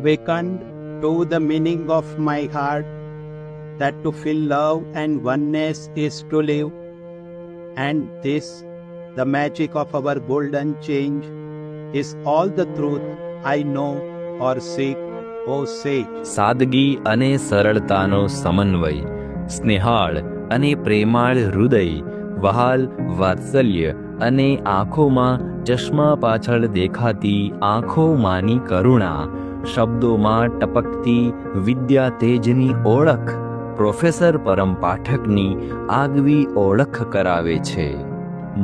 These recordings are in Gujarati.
awakened to the meaning of my heart that to feel love and oneness is to live. And this, the magic of our golden change, is all the truth I know or seek, O sage. સાદગી અને સરળતાનો સમન્વય સ્નેહાળ અને પ્રેમાળ હૃદય વહાલ વાત્સલ્ય અને આંખોમાં ચશ્મા પાછળ દેખાતી આંખોમાંની કરુણા શબ્દોમાં ટપકતી વિદ્યા તેજની ઓળખ પ્રોફેસર પરમ પાઠકની આગવી ઓળખ કરાવે છે.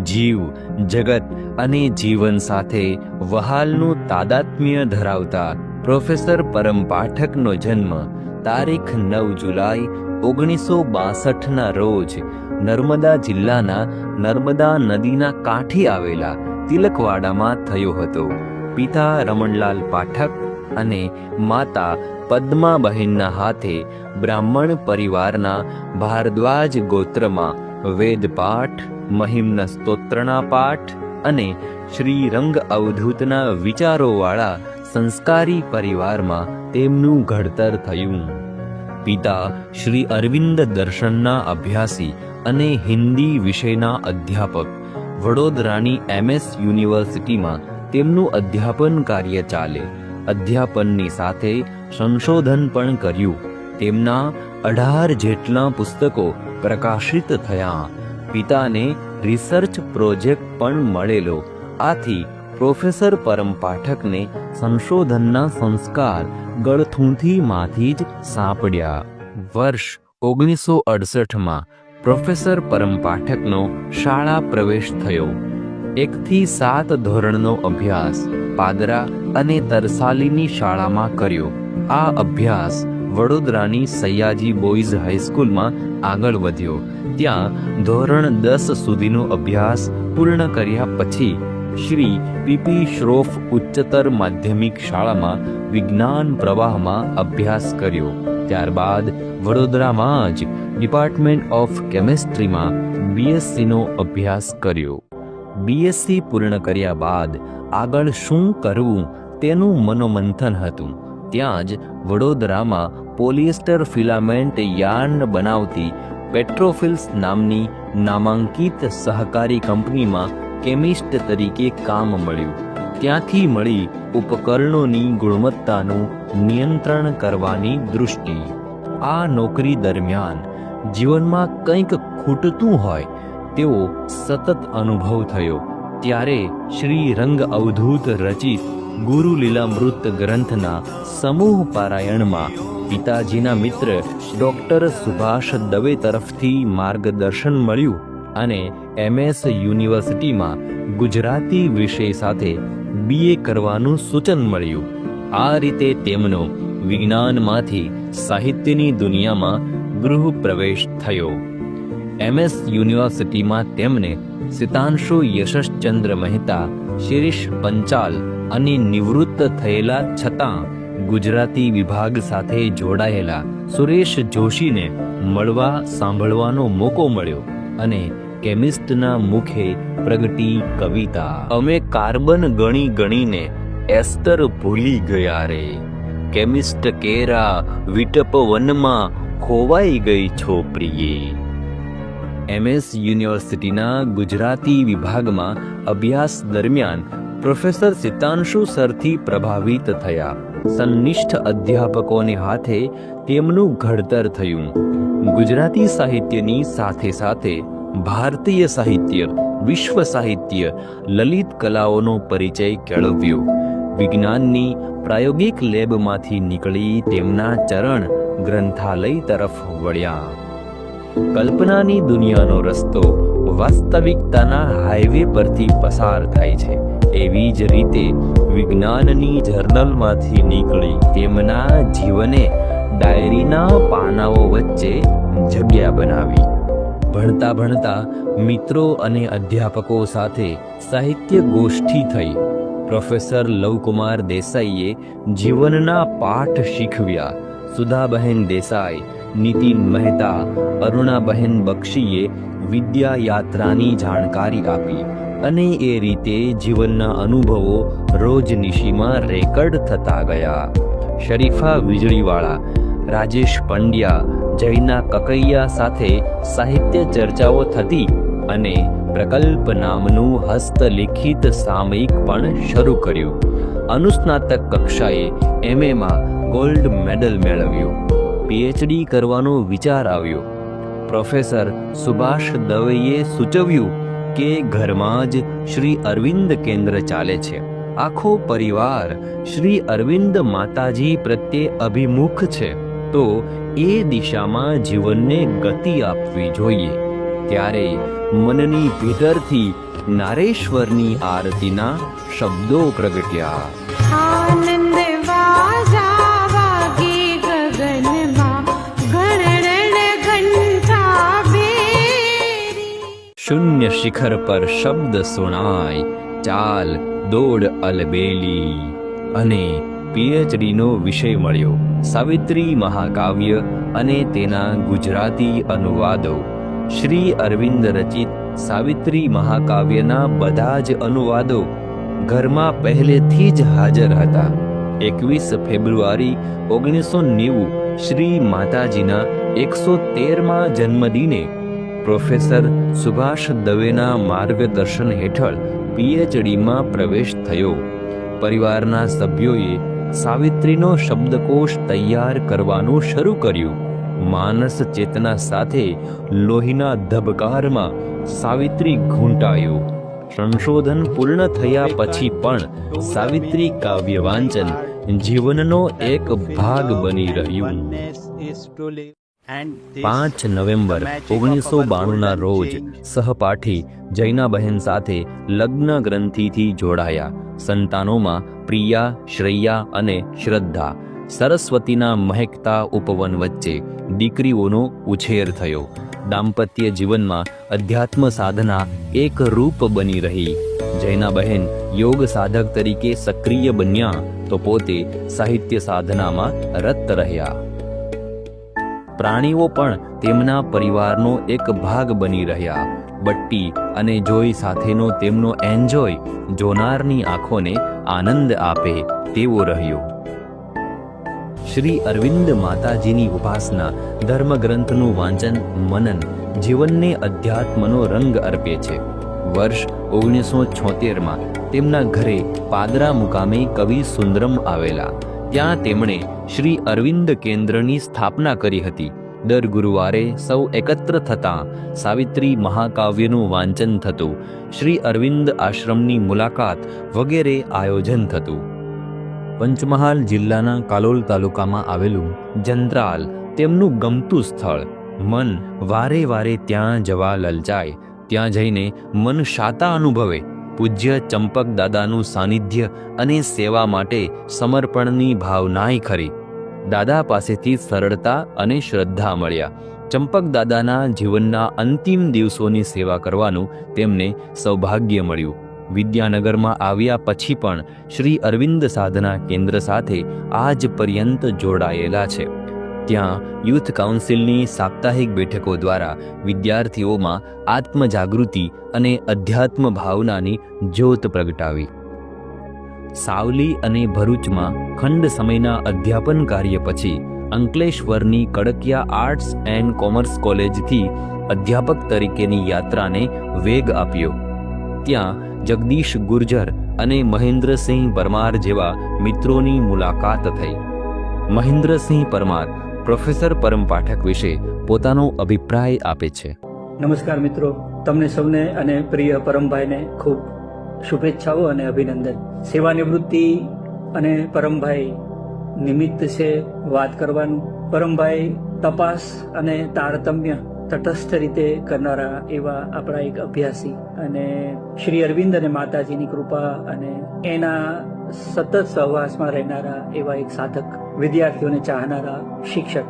જીવ, જગત અને જીવન સાથે વહાલનું તાદાત્મ્ય ધરાવતા પ્રોફેસર પરમ પાઠકનો જન્મ તારીખ નવ જુલાઈ ઓગણીસો બાસઠના રોજ નર્મદા જિલ્લાના નર્મદા નદીના કાંઠે આવેલા તિલકવાડામાં થયો હતો. પિતા રમણલાલ પાઠક અને માતા પદ્માબહેનના હાથે બ્રાહ્મણ પરિવારના ભારદ્વાજ ગોત્રમાં વેદપાઠ, મહિમ્ન સ્તોત્રના પાઠ અને શ્રી રંગ અવધૂતના વિચારોવાળા સંસ્કારી પરિવારમાં તેમનું ઘડતર થયું. પિતા શ્રી અરવિંદ દર્શનના અભ્યાસી અને હિન્દી વિષયના અધ્યાપક, વડોદરાની એમએસ યુનિવર્સિટીમાં તેમનું અધ્યાપન કાર્ય ચાલે. અધ્યાપનની સાથે સંશોધન પણ કર્યું. તેમના અઢાર જેટલા પુસ્તકો પ્રકાશિત થયા. પિતાને રિસર્ચ પ્રોજેક્ટ પણ મળેલો. આથી પ્રોફેસર પરમ પાઠકને સંશોધનના સંસ્કાર ગળથૂંથીમાંથી જ સાંપડ્યા. વર્ષ ઓગણીસો અડસઠમાં પ્રોફેસર પરમ પાઠકનો શાળા પ્રવેશ થયો. એકથી સાત ધોરણનો અભ્યાસ. પાદરા અને તરસાલીની શાળામાં કર્યો. આ અભ્યાસ વડોદરાની સયાજી બોયઝ હાઈસ્કૂલમાં આગળ વધ્યો. ત્યાં ધોરણ દસ સુધીનો અભ્યાસ પૂર્ણ કર્યા પછી શ્રી પીપી શ્રોફ ઉચ્ચતર માધ્યમિક શાળામાં વિજ્ઞાન પ્રવાહમાં અભ્યાસ કર્યો. ત્યારબાદ વડોદરામાં જ ડિપાર્ટમેન્ટ ઓફ કેમેસ્ટ્રીમાં બીએસસીનો અભ્યાસ કર્યો. બીએસસી પૂર્ણ કર્યા બાદ આગળ શું કરવું તેનું મનોમંથન હતું. ત્યાં જ વડોદરામાં પોલિએસ્ટર ફિલામેન્ટ યાર્ન બનાવતી પેટ્રોફિલ્સ નામની નામાંકિત સહકારી કંપનીમાં કેમિસ્ટ તરીકે કામ મળ્યું. ત્યાંથી મળી ઉપકરણોની ગુણવત્તાનું નિયંત્રણ કરવાની દૃષ્ટિ. આ નોકરી દરમિયાન જીવનમાં કંઈક ખૂટતું હોય તેવો સતત અનુભવ થયો. ત્યારે શ્રી રંગ અવધૂત રચિત ગુરુ લીલામૃત ગ્રંથના સમૂહ પારાયણમાં પિતાજીના મિત્ર ડોક્ટર સુભાષ દવે તરફથી માર્ગદર્શન મળ્યું અને એમએસ યુનિવર્સિટીમાં ગુજરાતી વિષય સાથે બીએ કરવાનું સૂચન મળ્યું. આ રીતે તેમનો વિજ્ઞાનમાંથી સાહિત્યની દુનિયામાં ગૃહ પ્રવેશ થયો. એમએસ યુનિવર્સિટીમાં તેમને સિતાંશુ યશશચંદ્ર મહેતા, શિરીષ પંચાલ અને નિવૃત્ત થયેલા છતાં ગુજરાતી વિભાગ સાથે જોડાયેલા સુરેશ જોશીને મળવા સાંભળવાનો મોકો મળ્યો અને કેમિસ્ટના મુખે પ્રગટી કવિતા. અમે કાર્બન ગણી ગણીને એસ્ટર ભૂલી ગયા રે. કેમિસ્ટ કેરા વિટપ વનમાં ખોવાઈ ગઈ છો પ્રિયે. એમએસ યુનિવર્સિટીના ગુજરાતી વિભાગમાં અભ્યાસ દરમિયાન પ્રોફેસર સિતાંશુ સરથી પ્રભાવિત થયા. સંનિષ્ઠ અધ્યાપકોને હાથે તેમનું ઘડતર થયું. ગુજરાતી સાહિત્યની સાથે સાથે ભારતીય સાહિત્ય, વિશ્વ સાહિત્ય, લલિત કલાઓનો પરિચય કેળવ્યો. વિજ્ઞાનની પ્રાયોગિક લેબમાંથી નીકળી તેમના ચરણ ગ્રંથાલય તરફ વળ્યા. કલ્પનાની દુનિયાનો રસ્તો વાસ્તવિકતાના હાઈવે પરથી પસાર થાય છે. એવી જ રીતે વિજ્ઞાનની જર્નલમાંથી નીકળી તેમના જીવને ડાયરીના પાનાઓ વચ્ચે જગ્યા બનાવી. ભણતા ભણતા મિત્રો અને અધ્યાપકો સાથે સાહિત્ય ગોષ્ઠી થઈ. પ્રોફેસર લવકુમાર દેસાઈએ જીવનના પાઠ શીખવ્યા. સુધાબહેન દેસાઈ નીતિન મહેતા અરુણાબહેન બક્ષીએ વિદ્યા યાત્રાની જાણકારી આપી અને એ રીતે જીવનના અનુભવો રોજનિશીમાં રેકર્ડ થતા ગયા. શરીફા વીજળીવાળા, રાજેશ પંડ્યા, જયના કકૈયા સાથે સાહિત્ય ચર્ચાઓ થતી અને પ્રકલ્પ નામનું હસ્તલિખિત સામયિક પણ શરૂ કર્યું. અનુસ્નાતક કક્ષાએ એમએમાં ગોલ્ડ મેડલ મેળવ્યું. પીએચડી કરવાનો વિચાર આવ્યો. પ્રોફેસર સુભાષ દવેએ સૂચવ્યું કે ઘરમાં જ શ્રી અરવિંદ કેન્દ્ર ચાલે છે. આખો પરિવાર શ્રી અરવિંદ માતાજી પ્રત્યે અભિમુખ છે. તો એ દિશામાં જીવનને ગતિ આપવી જોઈએ. ત્યારે મનની ભીતરથી નારેશ્વરની આરતીના શબ્દો પ્રગટ્યા. શૂન્ય શિખર પર શબ્દ સુણાય ચાલ દોડ અલબેલી અને પીએચડીનો વિષય મળ્યો સાવિત્રી મહાકાવ્ય અને તેના ગુજરાતી અનુવાદો શ્રી અરવિંદ રચિત સાવિત્રી મહાકાવ્યના બધા જ અનુવાદો ઘરમાં પહેલેથી જ હાજર હતા એકવીસ ફેબ્રુઆરી ઓગણીસો નેવું શ્રી માતાજીના એકસો તેરમાં જન્મદિને પ્રોફેસર સુભાષ દવેના માર્ગદર્શન હેઠળ પીએચડીમાં પ્રવેશ થયો. પરિવારના સભ્યોએ સાવિત્રીનો શબ્દકોશ તૈયાર કરવાનું શરૂ કર્યું. માનસ ચેતના સાથે લોહીના ધબકારમાં સાવિત્રી ઘૂંટાયું. સંશોધન પૂર્ણ થયા પછી પણ સાવિત્રી કાવ્ય વાંચન જીવનનો એક ભાગ બની રહ્યું. પાંચ નવેમ્બર ઓગણીસો બાણુંના રોજ સહપાઠી જૈનાબહેન સાથે લગ્ન ગ્રંથિથી જોડાયા. સંતાનોમાં પ્રિયા શ્રેયા અને શ્રદ્ધા. સરસ્વતીના મહેકતા ઉપવન વચ્ચે દીકરીઓનો ઉછેર થયો. દાંપત્ય જીવનમાં અધ્યાત્મ સાધના એક રૂપ બની રહી. જૈનાબહેન યોગ સાધક તરીકે સક્રિય બન્યા તો પોતે સાહિત્ય સાધનામાં રત રહ્યા. પ્રાણીઓ પણ તેમના પરિવારનો એક ભાગ બની રહ્યા. બટ્ટી અને જોઈ સાથેનો તેમનો એન્જોય જોનારની આંખોને આનંદ આપે તેવો રહ્યો. શ્રી અરવિંદ માતાજીની ઉપાસના ધર્મગ્રંથનું વાંચન, મનન, જીવનને અધ્યાત્મનો રંગ અર્પે છે. વર્ષ ઓગણીસો છોતેરમાં તેમના ઘરે પાદરા મુકામે કવિ સુંદરમ આવેલા. ત્યાં તેમણે શ્રી અરવિંદ કેન્દ્રની સ્થાપના કરી હતી. દર ગુરુવારે સૌ એકત્ર થતાં સાવિત્રી મહાકાવ્યનું વાંચન થતું. શ્રી અરવિંદ આશ્રમની મુલાકાત વગેરે આયોજન થતું. પંચમહાલ જિલ્લાના કાલોલ તાલુકામાં આવેલું જંત્રાલ તેમનું ગમતું સ્થળ. મન વારે વારે ત્યાં જવા લલચાય. ત્યાં જઈને મન શાતા અનુભવે. પૂજ્ય ચંપક દાદાનું સાનિધ્ય અને સેવા માટે સમર્પણની ભાવનાય ખરી. દાદા પાસેથી સરળતા અને શ્રદ્ધા મળ્યા. ચંપક દાદાના જીવનના અંતિમ દિવસોની સેવા કરવાનું તેમને સૌભાગ્ય મળ્યું. વિદ્યાનગરમાં આવ્યા પછી પણ શ્રી અરવિંદ સાધના કેન્દ્ર સાથે આજ પર્યંત જોડાયેલા છે. ત્યાં યુથ કાઉન્સિલની સાપ્તાહિક બેઠકો દ્વારા વિદ્યાર્થીઓમાં આત્મજાગૃતિ અને અધ્યાત્મ ભાવનાની જ્યોત પ્રગટાવી. સાવલી અને ભરૂચમાં ખંડ સમયના અધ્યાપન કાર્ય પછી અંકલેશ્વરની કડકિયા આર્ટ્સ એન્ડ કોમર્સ કોલેજથી અધ્યાપક તરીકેની યાત્રાને વેગ આપ્યો. ત્યાં જગદીશ ગુર્જર અને મહેન્દ્રસિંહ પરમાર જેવા મિત્રોની મુલાકાત થઈ. મહેન્દ્રસિંહ પરમાર પ્રોફેસર પરમ પાઠક વિશે પોતાનો અભિપ્રાય આપે છે. નમસ્કાર મિત્રો. તમને સૌને અને પ્રિય પરમભાઈને ખૂબ શુભેચ્છાઓ અને અભિનંદન. સેવા નિવૃત્તિ અને પરમભાઈ નિમિત્ત છે વાત કરવાનું. પરમભાઈ તપાસ અને તારતમ્ય તટસ્થ રીતે કરનારા એવા આપણા એક અભ્યાસી અને શ્રી અરવિંદ અને માતાજીની કૃપા અને એના સતત સહવાસમાં રહેનારા એવા એક સાધક વિદ્યાર્થીઓને ચાહનારા શિક્ષક.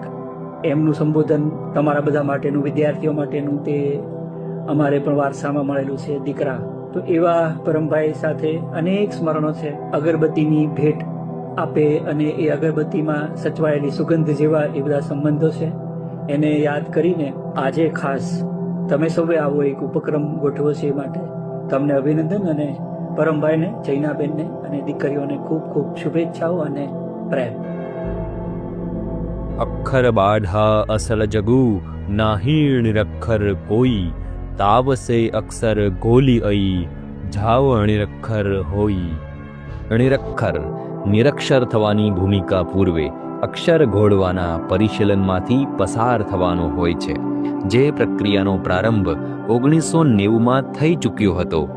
એમનું સંબોધન તમારા બધા માટેનું, વિદ્યાર્થીઓ માટેનું તે અમારે પણ વારસામાં મળેલું છે, દીકરા. તો એવા પરમભાઈ સાથે અનેક સ્મરણો છે. અગરબત્તીની ભેટ આપે અને એ અગરબત્તીમાં સચવાયેલી સુગંધ જેવા એ બધા સંબંધો છે. એને યાદ કરીને આજે ખાસ તમે સૌએ આવો એક ઉપક્રમ ગોઠવો છે એ માટે. તમને અભિનંદન અને પરમભાઈને, જૈનાબેનને અને દીકરીઓને ખૂબ ખૂબ શુભેચ્છાઓ અને પ્રેમ. અક્ષર બાઢા અસલ જગુ નાહી નિરક્ષર કોઈ તાવસે અક્ષર ગોલી અઈ જાવ અણિરક્ષર હોઈ. નિરક્ષર નિરક્ષર થવાની ભૂમિકા પૂર્વે, અક્ષર ઘોડવાના પરિશીલનમાંથી પસાર થવાનો હોય છે. જે પ્રક્રિયાનો પ્રારંભ ઓગણીસો નેવુંમાં થઈ ચૂક્યો હતો.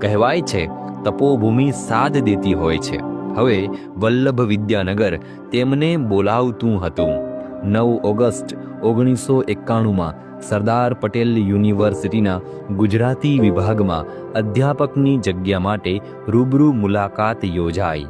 કહેવાય છે, તપોભૂમિ સાદ દેતી હોય છે. હવે વલ્લભ વિદ્યાનગર તેમને બોલાવતું હતું. નવ ઓગસ્ટ ઓગણીસો એકાણુંમાં સરદાર પટેલ યુનિવર્સિટીના ગુજરાતી વિભાગમાં અધ્યાપકની જગ્યા માટે રૂબરૂ મુલાકાત યોજાઈ.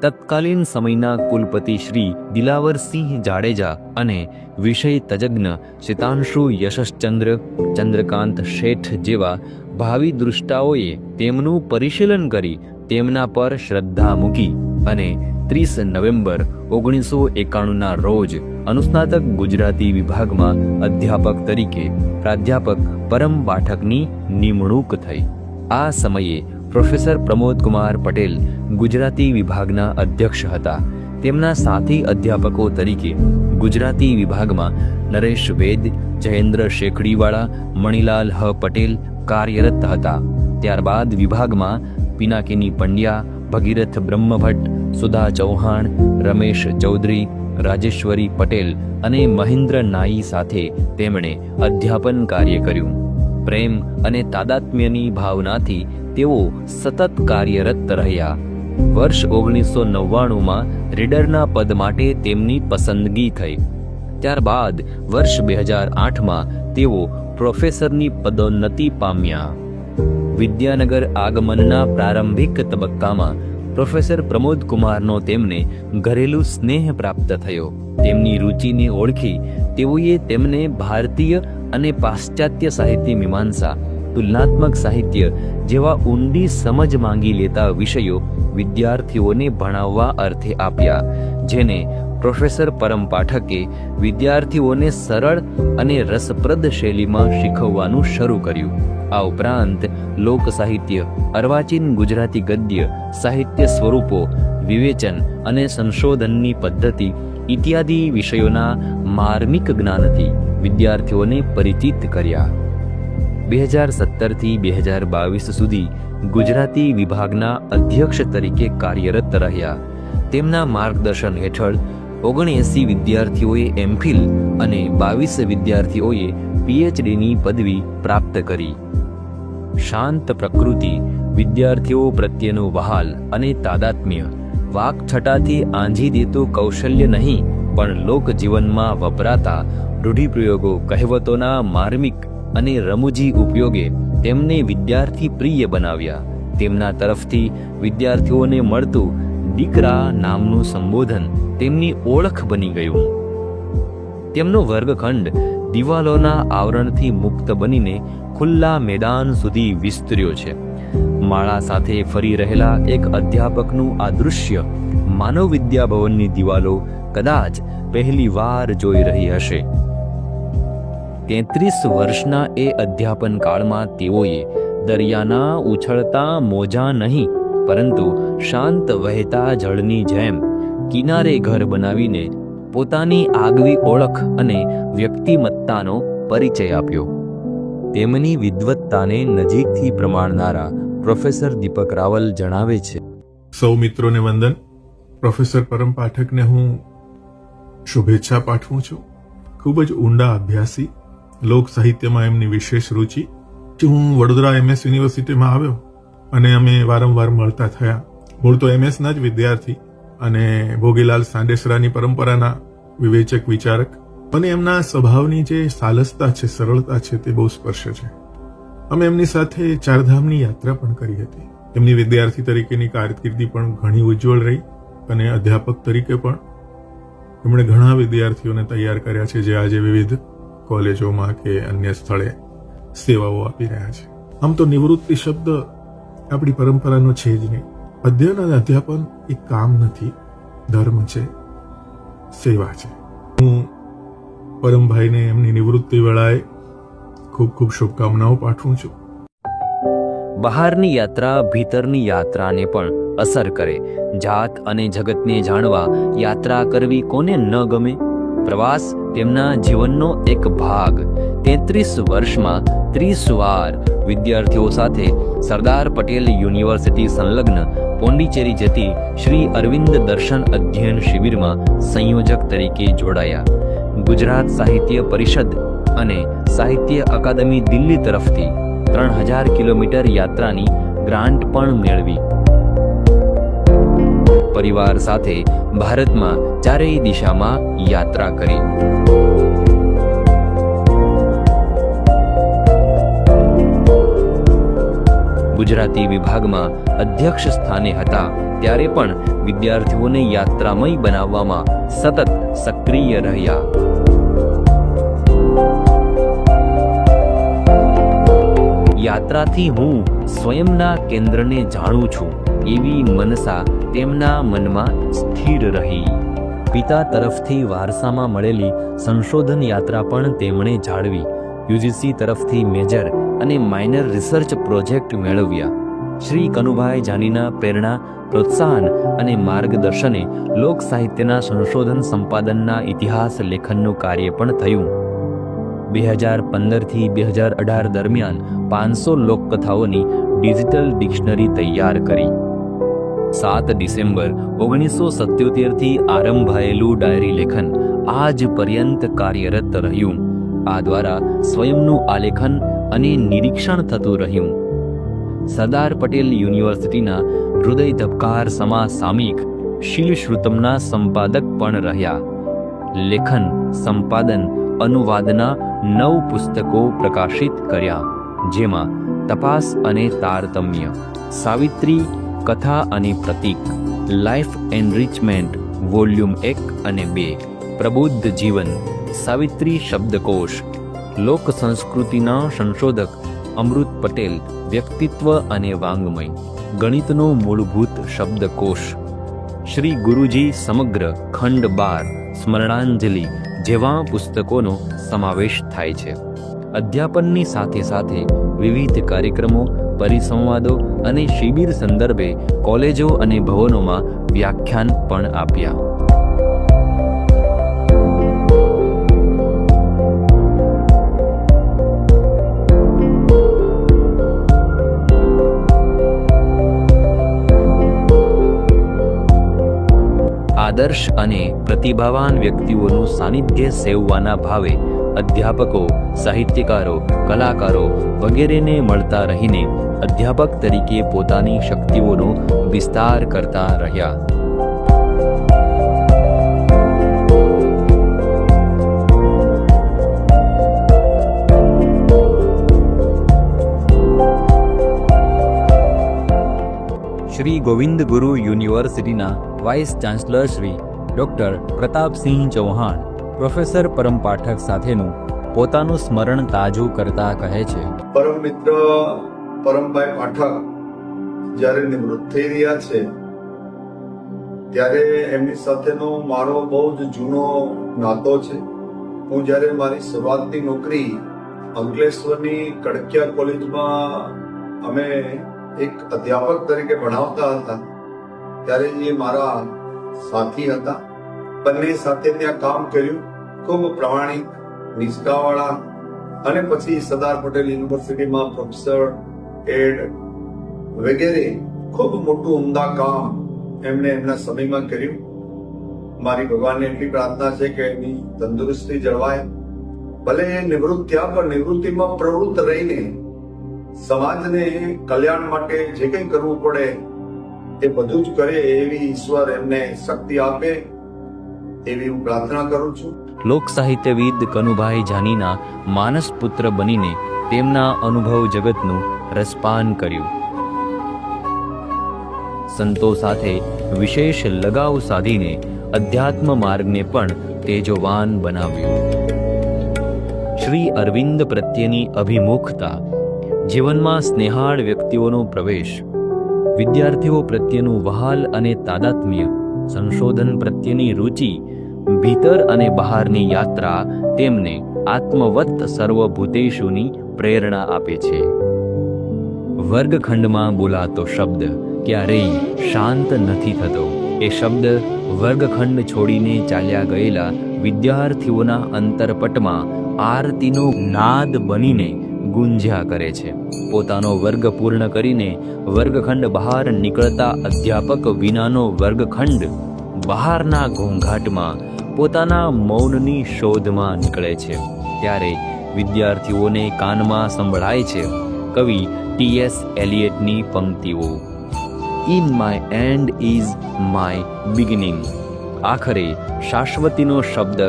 તત્કાલીન સમયના કુલપતિ શ્રી દિલાવરસિંહ જાડેજા અને વિષય તજજ્ઞ શિતાંશુ યશશ્ચંદ્ર, ચંદ્રકાંત શેઠ જેવા ભાવિ દૃષ્ટાઓએ તેમનું પરિશીલન કરી તેમના પર શ્રદ્ધા મૂકી અને ત્રીસ નવેમ્બર ઓગણીસો એકાણુંના રોજ અનુસ્નાતક ગુજરાતી વિભાગમાં અધ્યાપક તરીકે પ્રાધ્યાપક પરમ પાઠકની નિમણૂક થઈ. આ સમયે પ્રોફેસર પ્રમોદકુમાર પટેલ ગુજરાતી વિભાગના અધ્યક્ષ હતા. તેમના સાથી અધ્યાપકો તરીકે ગુજરાતી વિભાગમાં નરેશ વેદ, જયેન્દ્ર શેખડીવાળા, મણિલાલ હ. પટેલ કાર્યરત હતા. ત્યારબાદ વિભાગમાં પિનાકિની પંડ્યા, ભગીરથ બ્રહ્મભટ્ટ, સુધા ચૌહાણ, રમેશ ચૌધરી રાજેશ્વરી પટેલ અને મહેન્દ્ર નાઈ સાથે તેમણે અધ્યાપન કાર્ય કર્યું. પ્રેમ અને તાદાત્મ્યની ભાવનાથી તેઓ સતત કાર્યરત રહ્યા. વર્ષ ઓગણીસો નવ્વાણુંમાં રીડરના પદ માટે તેમની પસંદગી થઈ. ત્યારબાદ વર્ષ બે હજાર આઠમાં તેઓ પ્રોફેસરની પદોન્નતિ પામ્યા. વિદ્યાનગર આગમનના પ્રારંભિક તબક્કામાં પ્રોફેસર પ્રમોદ કુમારનો તેમને ઘરેલું સ્નેહ પ્રાપ્ત થયો. તેમની રુચિને ઓળખી તેઓએ તેમને ભારતીય અને પાશ્ચાત્ય સાહિત્ય મીમાંસા, તુલનાત્મક સાહિત્ય જેવા ઊંડી સમજ માંગી લેતા વિષયો વિદ્યાર્થીઓને ભણાવવા અર્થે આપ્યા, જેને પ્રોફેસર પરમ પાઠકે વિદ્યાર્થીઓને સરળ અને રસપ્રદ શૈલીમાં શીખવવાનું શરૂ કર્યું. આ ઉપરાંત લોક સાહિત્ય અર્વાચીન ગુજરાતી ગદ્ય, સાહિત્ય સ્વરૂપો, વિવેચન અને સંશોધનની પદ્ધતિ ઇત્યાદિ વિષયોના માર્મિક જ્ઞાનથી વિદ્યાર્થીઓને પરિચિત કર્યા. બે હજાર સત્તરથી બે હજાર બાવીસ સુધી ગુજરાતી વિભાગના અધ્યક્ષ તરીકે કાર્યરત રહ્યા. તેમના માર્ગદર્શન હેઠળ ઓગણએંસી વિદ્યાર્થીઓએ એમફિલ અને બાવીસ વિદ્યાર્થીઓએ પીએચડીની પદવી પ્રાપ્ત કરી. શાંત પ્રકૃતિ, વિદ્યાર્થીઓ પ્રત્યેનો વહાલ અને તાદાત્મ્ય. વાકછટાથી આંજી દેતું કૌશલ્ય નહીં, પણ લોકજીવનમાં વપરાતા રૂઢિપ્રયોગો, કહેવતોના માર્મિક અને રમૂજી ઉપયોગે તેમને વિદ્યાર્થી પ્રિય બનાવ્યા. તેમના તરફથી વિદ્યાર્થીઓને મળતું દીકરા નામનું સંબોધન તેમની ઓળખ બની ગયું. તેમનો વર્ગખંડ દિવાલોના આવરણથી મુક્ત બનીને ખુલ્લા મેદાન સુધી વિસ્તર્યો છે. માળા સાથે ફરી રહેલા એક અધ્યાપકનું આ દૃશ્ય માનવ વિદ્યા ભવનની દિવાલો કદાચ પહેલી વાર જોઈ રહી હશે. તેત્રીસ વર્ષના એ અધ્યાપન કાળમાં તેઓએ દરિયાના ઉછળતા મોજા નહીં, પરંતુ શાંત વહેતા જળની જેમ કિનારે ઘર બનાવીને પોતાની આગવી ઓળખ અને વ્યક્તિમત્તાનો પરિચય આપ્યો. તેમની વિદવત્તાને નજીકથી પ્રમાણનારા પ્રોફેસર દીપક રાવલ જણાવે છે. સૌ મિત્રોને વંદન. પ્રોફેસર પરમ પાઠકને હું શુભેચ્છા પાઠવું છું. ખૂબ જ ઊંડા અભ્યાસી, લોક સાહિત્યમાં એમની વિશેષ રુચિ. હું વડોદરા એમએસ યુનિવર્સિટીમાં આવ્યો અને અમે વારંવાર મળતા થયા. મૂળ તો એમએસના જ વિદ્યાર્થી. અને ભોગીલાલ સાંડેસરાની પરંપરાના વિવેચક વિચારક. અને એમના સ્વભાવની જે સાલસતા છે, સરળતા છે, તે બહુ સ્પર્શ છે. અમે એમની સાથે ચારધામની યાત્રા પણ કરી હતી. એમની વિદ્યાર્થી તરીકેની કારકિર્દી પણ ઘણી ઉજ્જવળ રહી અને અધ્યાપક તરીકે પણ. એમણે ઘણા વિદ્યાર્થીઓને તૈયાર કર્યા છે, જે આજે વિવિધ કોલેજોમાં કે અન્ય સ્થળે સેવાઓ આપી રહ્યા છે. આમ તો નિવૃત્તિ શબ્દ આપણી પરંપરાનો છે જ નહીં. અધ્યયન અને અધ્યાપન એ કામ નથી. ધર્મ છે. સેવા છે. હું પરમભાઈને એમની નિવૃત્તિ વેળાએ ખૂબ ખૂબ શુભકામનાઓ પાઠવું છું. બહારની યાત્રા ભીતરની યાત્રાને પણ અસર કરે. જાત અને જગતને જાણવા યાત્રા કરવી કોને ન ગમે? પ્રવાસ તેમના જીવનનો એક ભાગ. તેત્રીસ વર્ષમાં ત્રીસ વાર વિદ્યાર્થીઓ સાથે સરદાર પટેલ યુનિવર્સિટી સંલગ્ન પોંડિચેરી જતી શ્રી અરવિંદ દર્શન અધ્યયન શિબિરમાં સંયોજક તરીકે જોડાયા. ગુજરાત સાહિત્ય પરિષદ અને સાહિત્ય અકાદમી દિલ્હી તરફથી ત્રણ હજાર કિલોમીટર યાત્રાની ગ્રાન્ટ પણ મેળવી. પરિવાર સાથે ભારતમાં ચારેય દિશામાં યાત્રા કરી. ગુજરાતી વિભાગમાં અધ્યક્ષ સ્થાને હતા. ત્યારે પણ વિદ્યાર્થીઓને યાત્રામય બનાવવામાં સતત સક્રિય રહ્યા. યાત્રાથી હું સ્વયંના કેન્દ્રને જાણું છું, એવી મનસા તેમના મનમાં સ્થિર રહી. પિતા તરફથી વારસામાં મળેલી સંશોધન યાત્રા પણ તેમણે જાળવી. યુજીસી તરફથી મેજર અને માઇનર રિસર્ચ પ્રોજેક્ટ મેળવ્યા. શ્રી કનુભાઈ જાનીના પ્રેરણા, પ્રોત્સાહન અને માર્ગદર્શને લોક સાહિત્યના સંશોધન સંપાદનના ઇતિહાસ લેખનનું કાર્ય પણ થયું. બે હજાર પંદરથી બે હજાર અઢાર દરમિયાન પાંચસો લોકકથાઓની ડિજિટલ ડિક્શનરી તૈયાર કરી. સાત ડિસેમ્બર ઓગણીસો સત્યોતેરથી આરંભાયેલું ડાયરી લેખન આજ પર્યંત કાર્યરત રહ્યું. આ દ્વારા સ્વયંનું આલેખન અને નિરીક્ષણ થતું રહ્યું. સરદાર પટેલ યુનિવર્સિટીના હૃદય ધબકાર સમા સામિક શિલશ્રુતમના સંપાદક પણ રહ્યા. લેખન, સંપાદન, અનુવાદના નવ પુસ્તકો પ્રકાશિત કર્યા, જેમાં તપાસ અને તારતમ્ય, સાવિત્રી, કથા અને પ્રતીક, લાઈફ એનરિચમેન્ટ, વોલ્યુમ એક અને બે, પ્રબુદ્ધ જીવન, સાવિત્રી શબ્દકોશ લોક સંસ્કૃતિના સંશોધક અમૃત પટેલ વ્યક્તિત્વ અને વાંગમય, ગણિતનો મૂળભૂત શબ્દકોશ. શ્રી ગુરુજી સમગ્ર ખંડ બાર સ્મરણાંજલિ જેવા પુસ્તકોનો સમાવેશ થાય છે. અધ્યાપનની સાથે સાથે વિવિધ કાર્યક્રમો, પરિસંવાદો અને શિબિર સંદર્ભે કોલેજો અને ભવનોમાં વ્યાખ્યાન પણ આપ્યા. આદર્શ અને પ્રતિભાવાન વ્યક્તિઓનું સાનિધ્ય સેવવાના ભાવે અધ્યાપકો, સાહિત્યકારો, કલાકારો વગેરેને મળતા રહીને અધ્યાપક તરીકે પોતાની શક્તિઓનો વિસ્તાર કરતા રહ્યા. શ્રી ગોવિંદ ગુરુ યુનિવર્સિટીના vice chancellor Shri doctor Pratapsinh Chauhan professor Param Pathak સાથેનું પોતાનું સ્મરણ તાજું કરતા કહે છે. પરમ મિત્ર, પરમભાઈ પાઠક, જ્યારે નિવૃત્ત થઈ રહ્યા છે, ત્યારે એમની સાથેનો મારો બહુ જ જૂનો નાતો છે. હું જ્યારે મારી શરૂઆતની નોકરી અંકલેશ્વરની કડકિયા કોલેજમાં અમે એક અધ્યાપક તરીકે ભણાવતા હતા ત્યારે એ મારા સાથી હતા. બંને સાથે ત્યાં કામ કર્યું. ખૂબ પ્રામાણિક, નિષ્ઠાવાળા અને પછી સરદાર પટેલ યુનિવર્સિટીમાં પ્રોફેસર એડ વગેરે ખૂબ મોટું ઉમદા કામ એમણે એમના સમયમાં કર્યું. મારી ભગવાનને એટલી પ્રાર્થના છે કે એની તંદુરસ્તી જળવાય. ભલે એ નિવૃત્ત થયા, પણ નિવૃત્તિમાં પ્રવૃત્ત રહીને સમાજને કલ્યાણ માટે જે કંઈ કરવું પડે એ બધું જ કરે એવી ઈશ્વર એમને શક્તિ આપે એવી હું પ્રાર્થના કરું છું. લોક સાહિત્યવિદ કનુભાઈ જાનીના માનસ પુત્ર બનીને તેમના અનુભવ જગતનું રસપાન કર્યું. સંતો સાથે વિશેષ લગાવ સાધીને અધ્યાત્મ માર્ગને પણ તેજોવાન બનાવ્યું. શ્રી અરવિંદ પ્રત્યેની અભિમુખતા, જીવનમાં સ્નેહાળ વ્યક્તિઓનો પ્રવેશ વિદ્યાર્થીઓ પ્રત્યેનું વહાલ અને તાદાત્મ્ય, સંશોધન પ્રત્યેની રુચિ, ભીતર અને બહારની યાત્રા તેમને આત્મવત્ત સર્વભૂતેશુની પ્રેરણા આપે છે. વર્ગખંડમાં બોલાતો શબ્દ ક્યારેય શાંત નથી થતો. એ શબ્દ વર્ગખંડ છોડીને ચાલ્યા ગયેલા વિદ્યાર્થીઓના અંતરપટમાં આરતીનો નાદ બનીને ગુંજ્યા કરે છે. પોતાનો વર્ગ પૂર્ણ કરીને વર્ગખંડ બહાર નીકળતા અધ્યાપક વિનાનો વર્ગખંડ બહારના ઘોંઘાટમાં પોતાના મૌનની શોધમાં નીકળે છે. ત્યારે વિદ્યાર્થીઓને કાનમાં સંભળાય છે કવિ ટીએસ એલિયટની પંક્તિઓ. In my end is my beginning. આખરે શાશ્વતીનો શબ્દ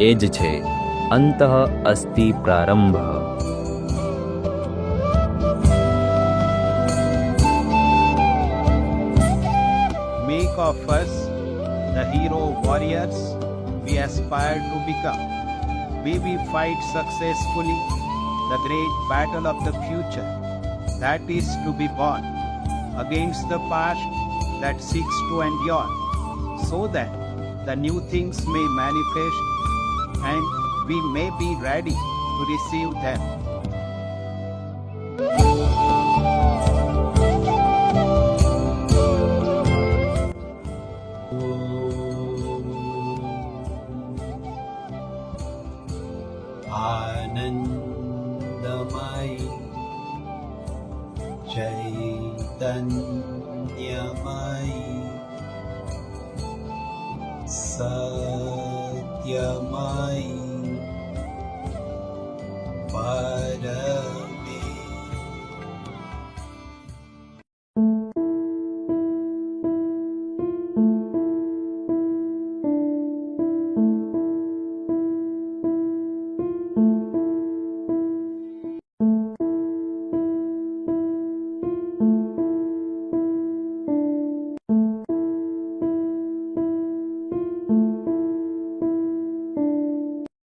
એ જ છે. અંતઃ અસ્તિ પ્રારંભ. Hero warriors we aspire to become. May we fight successfully the great battle of the future that is to be born against the past that seeks to endure, so that the new things may manifest and we may be ready to receive them. ചൈതന്യമായി സത്യമായി പര